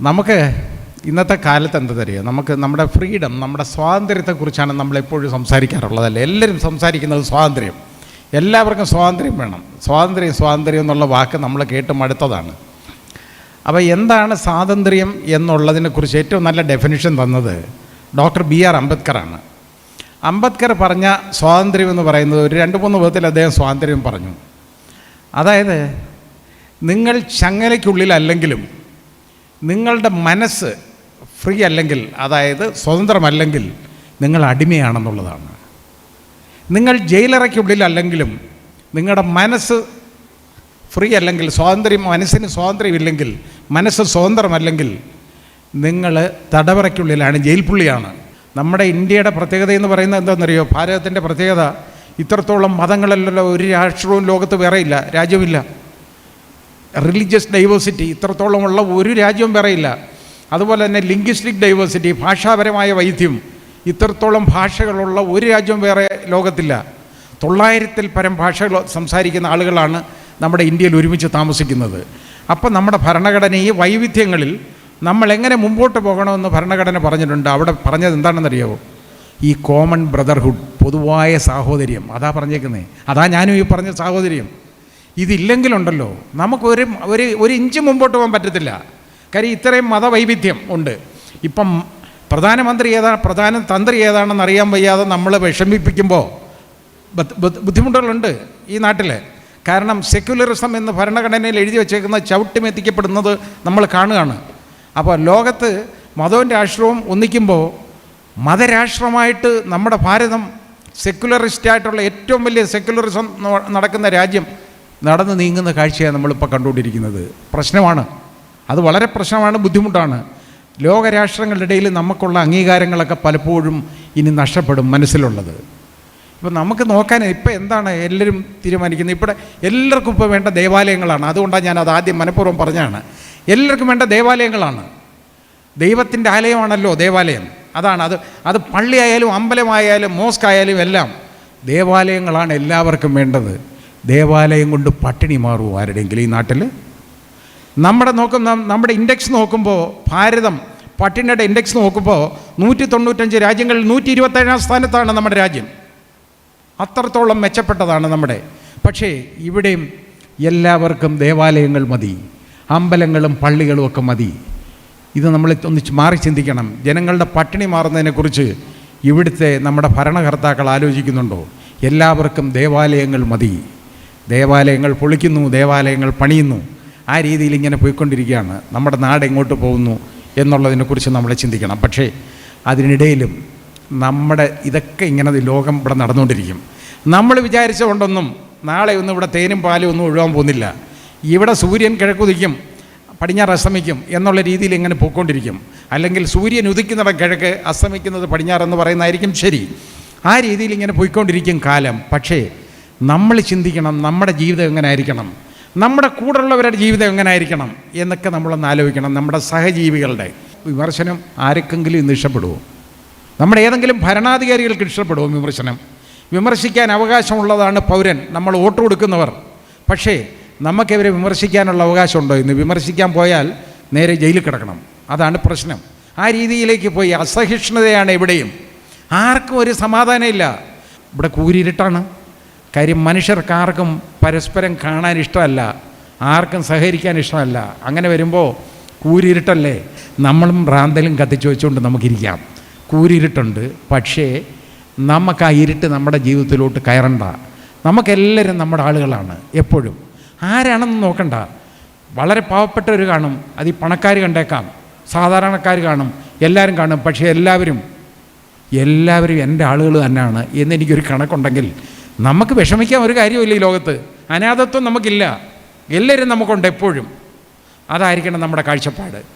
നമുക്ക് ഇന്നത്തെ കാലത്ത് എന്താ തരിക? നമുക്ക് നമ്മുടെ ഫ്രീഡം നമ്മുടെ സ്വാതന്ത്ര്യത്തെക്കുറിച്ചാണ് നമ്മൾ എപ്പോഴും സംസാരിക്കാറുള്ളതല്ലേ? എല്ലാവരും സംസാരിക്കുന്നത് സ്വാതന്ത്ര്യം. എല്ലാവർക്കും സ്വാതന്ത്ര്യം വേണം. സ്വാതന്ത്ര്യം സ്വാതന്ത്ര്യം എന്നുള്ള വാക്ക് നമ്മൾ കേട്ട് മടുത്തതാണ് അപ്പോൾ എന്താണ് സ്വാതന്ത്ര്യം എന്നുള്ളതിനെക്കുറിച്ച് ഏറ്റവും നല്ല ഡെഫിനിഷൻ തന്നത് ഡോക്ടർ ബി ആർ അംബേദ്കറാണ്. അംബേദ്കർ പറഞ്ഞ സ്വാതന്ത്ര്യം എന്ന് പറയുന്നത് ഒരു രണ്ട് മൂന്ന് വിധത്തിൽ അദ്ദേഹം സ്വാതന്ത്ര്യം പറഞ്ഞു. അതായത് നിങ്ങൾ ചങ്ങലയ്ക്കുള്ളിലല്ലെങ്കിലും നിങ്ങളുടെ മനസ്സ് ഫ്രീ അല്ലെങ്കിൽ അതായത് സ്വതന്ത്രമല്ലെങ്കിൽ നിങ്ങൾ അടിമയാണെന്നുള്ളതാണ്. നിങ്ങൾ ജയിലറയ്ക്കുള്ളിലല്ലെങ്കിലും നിങ്ങളുടെ മനസ്സ് ഫ്രീ അല്ലെങ്കിൽ സ്വാതന്ത്ര്യം മനസ്സിന് സ്വാതന്ത്ര്യമില്ലെങ്കിൽ മനസ്സ് സ്വതന്ത്രമല്ലെങ്കിൽ നിങ്ങൾ തടവറയ്ക്കുള്ളിലാണ് ജയിൽ പുള്ളിയാണ് നമ്മുടെ ഇന്ത്യയുടെ പ്രത്യേകത എന്ന് പറയുന്നത് എന്താണെന്നറിയോ? ഭാരതത്തിന്റെ പ്രത്യേകത ഇത്രത്തോളം മതങ്ങളല്ലല്ലോ ഒരു രാഷ്ട്രവും ലോകത്ത് വേറെയില്ല രാജ്യമില്ല. റിലീജിയസ് ഡൈവേഴ്സിറ്റി ഇത്രത്തോളമുള്ള ഒരു രാജ്യവും വേറെയില്ല. അതുപോലെ തന്നെ ലിംഗ്വിസ്റ്റിക് ഡൈവേഴ്സിറ്റി ഭാഷാപരമായ വൈദ്യം ഇത്രത്തോളം ഭാഷകളുള്ള ഒരു രാജ്യവും വേറെ ലോകത്തില്ല. തൊള്ളായിരത്തിൽ പരം ഭാഷകൾ സംസാരിക്കുന്ന ആളുകളാണ് നമ്മുടെ ഇന്ത്യയിൽ ഒരുമിച്ച് താമസിക്കുന്നത്. അപ്പോൾ നമ്മുടെ ഭരണഘടന ഈ വൈവിധ്യങ്ങളിൽ നമ്മൾ എങ്ങനെ മുമ്പോട്ട് പോകണമെന്ന് ഭരണഘടന പറഞ്ഞിട്ടുണ്ട്. അവിടെ പറഞ്ഞത് എന്താണെന്നറിയാവോ? ഈ കോമൺ ബ്രദർഹുഡ് പൊതുവായ സാഹോദര്യം. അതാ പറഞ്ഞേക്കുന്നത് അതാ ഞാനും ഈ പറഞ്ഞ സാഹോദര്യം. ഇതില്ലെങ്കിലുണ്ടല്ലോ. നമുക്കൊരു ഒരു ഒരു ഇഞ്ച് മുമ്പോട്ട് പോകാൻ പറ്റത്തില്ല. കാര്യം ഇത്രയും മതവൈവിധ്യം ഉണ്ട്. ഇപ്പം പ്രധാനമന്ത്രി ഏതാ പ്രധാന തന്ത്രി ഏതാണെന്ന് അറിയാൻ വയ്യാതെ നമ്മൾ വിഷമിപ്പിക്കുമ്പോൾ ബുദ്ധ- ബുദ്ധ- ബുദ്ധിമുട്ടുകളുണ്ട് ഈ നാട്ടിൽ കാരണം സെക്യുലറിസം എന്ന് ഭരണഘടനയിൽ എഴുതി വച്ചേക്കുന്ന ചവിട്ടിമെത്തിക്കപ്പെടുന്നത് നമ്മൾ കാണുകയാണ്. അപ്പോൾ ലോകത്ത് മതവും രാഷ്ട്രവും ഒന്നിക്കുമ്പോൾ മതരാഷ്ട്രമായിട്ട് നമ്മുടെ ഭാരതം സെക്യുലറിസ്റ്റായിട്ടുള്ള ഏറ്റവും വലിയ സെക്യുലറിസം നടക്കുന്ന രാജ്യം നടന്നു നീങ്ങുന്ന കാഴ്ചയാണ് നമ്മളിപ്പോൾ കണ്ടുകൊണ്ടിരിക്കുന്നത്. പ്രശ്നമാണ്. അത് വളരെ പ്രശ്നമാണ് ബുദ്ധിമുട്ടാണ്. ലോകരാഷ്ട്രങ്ങളുടെ ഇടയിൽ നമുക്കുള്ള അംഗീകാരങ്ങളൊക്കെ പലപ്പോഴും ഇനി നഷ്ടപ്പെടും മനസ്സിലുള്ളത്. ഇപ്പം നമുക്ക് നോക്കാൻ ഇപ്പം എന്താണ് എല്ലാവരും തീരുമാനിക്കുന്നത്? ഇവിടെ എല്ലാവർക്കും ഇപ്പോൾ വേണ്ട ദേവാലയങ്ങളാണ്. അതുകൊണ്ടാണ് ഞാൻ അത് ആദ്യം മനഃപൂർവം പറഞ്ഞാണ് എല്ലാവർക്കും വേണ്ട ദേവാലയങ്ങളാണ്. ദൈവത്തിന്റെ ആലയമാണല്ലോ ദേവാലയം. അതാണ് അത്. അത് പള്ളിയായാലും അമ്പലമായാലും മോസ്ക് ആയാലും എല്ലാം ദേവാലയങ്ങളാണ് എല്ലാവർക്കും വേണ്ടത്. ദേവാലയം കൊണ്ട് പട്ടിണി മാറും ആരുടെയെങ്കിലും ഈ നാട്ടിൽ നമ്മുടെ നോക്കുന്ന നമ്മുടെ ഇൻഡെക്സ് നോക്കുമ്പോൾ ഭാരതം പട്ടിണിയുടെ ഇൻഡെക്സ് നോക്കുമ്പോൾ നൂറ്റി തൊണ്ണൂറ്റഞ്ച് രാജ്യങ്ങളിൽ നൂറ്റി ഇരുപത്തേഴാം സ്ഥാനത്താണ് നമ്മുടെ രാജ്യം. അത്രത്തോളം മെച്ചപ്പെട്ടതാണ് നമ്മുടെ. പക്ഷേ ഇവിടെയും എല്ലാവർക്കും ദേവാലയങ്ങൾ മതി അമ്പലങ്ങളും പള്ളികളും ഒക്കെ മതി. ഇത് നമ്മൾ ഒന്ന് മാറി ചിന്തിക്കണം. ജനങ്ങളുടെ പട്ടിണി മാറുന്നതിനെക്കുറിച്ച് ഇവിടുത്തെ നമ്മുടെ ഭരണകർത്താക്കൾ ആലോചിക്കുന്നുണ്ടോ? എല്ലാവർക്കും ദേവാലയങ്ങൾ മതി. ദേവാലയങ്ങൾ പൊളിക്കുന്നു ദേവാലയങ്ങൾ പണിയുന്നു. ആ രീതിയിൽ ഇങ്ങനെ പോയിക്കൊണ്ടിരിക്കുകയാണ്. നമ്മുടെ നാട് എങ്ങോട്ട് പോകുന്നു എന്നുള്ളതിനെക്കുറിച്ച് നമ്മൾ ചിന്തിക്കണം. പക്ഷേ അതിനിടയിലും നമ്മുടെ ഇതൊക്കെ ഇങ്ങനെ ലോകം ഇവിടെ നടന്നുകൊണ്ടിരിക്കും. നമ്മൾ വിചാരിച്ച കൊണ്ടൊന്നും നാളെ ഒന്നും ഇവിടെ തേനും പാലും ഒന്നും ഒഴുകാൻ പോകുന്നില്ല. ഇവിടെ സൂര്യൻ കിഴക്കുതിക്കും പടിഞ്ഞാറ് അസ്തമിക്കും എന്നുള്ള രീതിയിൽ ഇങ്ങനെ പോയിക്കൊണ്ടിരിക്കും. അല്ലെങ്കിൽ സൂര്യൻ ഉദിക്കുന്നിടം കിഴക്ക് അസ്തമിക്കുന്നത് പടിഞ്ഞാറെന്ന് പറയുന്നതായിരിക്കും ശരി. ആ രീതിയിൽ ഇങ്ങനെ പോയിക്കൊണ്ടിരിക്കും കാലം. പക്ഷേ നമ്മൾ ചിന്തിക്കണം നമ്മുടെ ജീവിതം എങ്ങനെ ആയിരിക്കണം നമ്മുടെ കൂടെ ഉള്ളവരുടെ ജീവിതം എങ്ങനെ ആയിരിക്കണം എന്നൊക്കെ നമ്മളൊന്ന് ആലോചിക്കണം. നമ്മുടെ സഹജീവികളുടെ വിമർശനം ആർക്കെങ്കിലും ഇഷ്ടപ്പെടുമോ നമ്മുടെ ഏതെങ്കിലും ഭരണാധികാരികൾക്ക് ഇഷ്ടപ്പെടുമോ വിമർശനം? വിമർശിക്കാൻ അവകാശമുള്ളതാണ് പൗരൻ. നമ്മൾ വോട്ട് കൊടുക്കുന്നവർ. പക്ഷേ നമുക്കിവരെ വിമർശിക്കാനുള്ള അവകാശമുണ്ടോ? ഇന്ന് വിമർശിക്കാൻ പോയാൽ നേരെ ജയിലിൽ കിടക്കണം. അതാണ് പ്രശ്നം. ആ രീതിയിലേക്ക് പോയി അസഹിഷ്ണുതയാണ് എവിടെയും. ആർക്കും ഒരു സമാധാനമില്ല. ഇവിടെ കൂരിരുട്ടാണ്. കാര്യം മനുഷ്യർക്ക് ആർക്കും പരസ്പരം കാണാൻ ഇഷ്ടമല്ല ആർക്കും സഹകരിക്കാൻ ഇഷ്ടമല്ല. അങ്ങനെ വരുമ്പോൾ കൂരിരുട്ടല്ലേ? നമ്മളും റാന്തലും കത്തിച്ച് വെച്ചുകൊണ്ട് നമുക്കിരിക്കാം. കൂരിരുട്ടുണ്ട്. പക്ഷേ നമുക്ക് ആ ഇരുട്ട് നമ്മുടെ ജീവിതത്തിലോട്ട് കയറണ്ട. നമുക്കെല്ലാവരും നമ്മുടെ ആളുകളാണ് എപ്പോഴും. ആരാണെന്ന് നോക്കണ്ട. വളരെ പാവപ്പെട്ടവർ കാണും. അത് ഈ പണക്കാർ കണ്ടേക്കാം. സാധാരണക്കാർ കാണും. എല്ലാവരും കാണും. പക്ഷേ എല്ലാവരും എല്ലാവരും എന്റെ ആളുകൾ തന്നെയാണ് എന്നെനിക്കൊരു കണക്കുണ്ടെങ്കിൽ നമുക്ക് വിഷമിക്കാൻ ഒരു കാര്യമില്ല ഈ ലോകത്ത്. അനാഥത്വം നമുക്കില്ല. എല്ലാവരും നമുക്കുണ്ട് എപ്പോഴും. അതായിരിക്കണം നമ്മുടെ കാഴ്ചപ്പാട്.